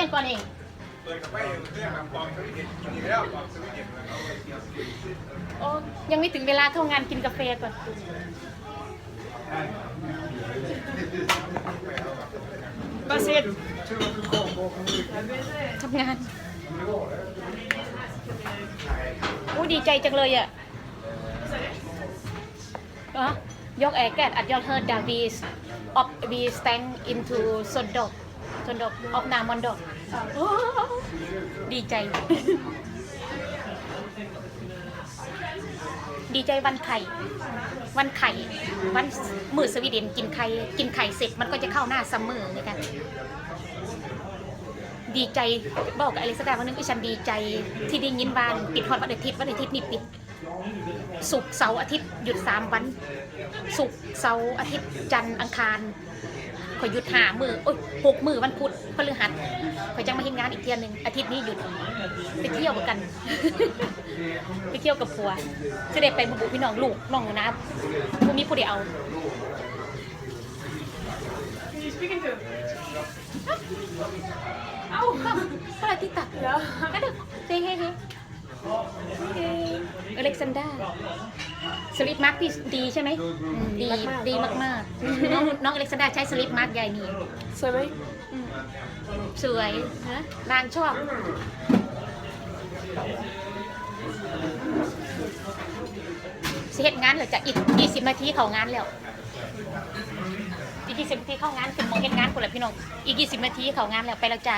ยังก่อนเองเปิดกับไปเรื่องแบบปองสวิตเด็ดมันอีกแล้วปองสวิตเด็ดโอ้ยังไม่ถึงเวลาเข้างานกินกาแฟก่อน Vad säger du? ทำงานอู้ดีใจจังเลยอะอ๋อยกแอร์แกดอัดยอดเฮิร์ดดาวีสออฟวีสแตงอินทูซนดกซนดก ออฟนามอนดกดีใจ ดีใจวันไข่ วันไข่ วันมือสวีเดนกินไข่ กินไข่เสร็จมันก็จะเข้าหน้าซัมเมอร์ในกัน ดีใจบอกกับอลิซาดาวันนึงอีฉันดีใจ ที่ได้ยินวานปิดฮอดวันอาทิตย์วันอาทิตย์นี่ปิดศุกร์เสาร์อาทิตย์หยุดสามวันศุกร์เสาร์อาทิตย์จันทร์อังคาร ขอยหยุดหามือโอ้ยหกมือวันพุธพฤหัสขอยจังมาเห็นงานอีกเทียหนึ่งอาทิตย์นี้หยุดไปเที่ยวกัน ไปเที่ยวกับผัวจะได้ไปบุบุพี่น้องลูกน้องนะพวกนี้ผู้เดียวเอา Can you speak into? เอ้าอะไรที่ตัด Ja. ก็ดูเฮ้เฮ้เฮ้เฮ้อ เล็กซานดราสลิปมาร์กที่ดีใช่ไหมอืมดีดีมากๆ น้องน้องอเล็กซานดราใช้สลิปมาร์กใหญ่นี่ Så mig. อืมสวยนะนางชอบสิเฮ็ดงานเหรอจะอีกยี่สิบนาทีเข้างานแล้วอีกยี่สิบนาทีเข้างานคือมองเฮ็ดงานคนละพี่น้องอีกยี่สิบนาทีเข้างานแล้วไปแล้วจ้า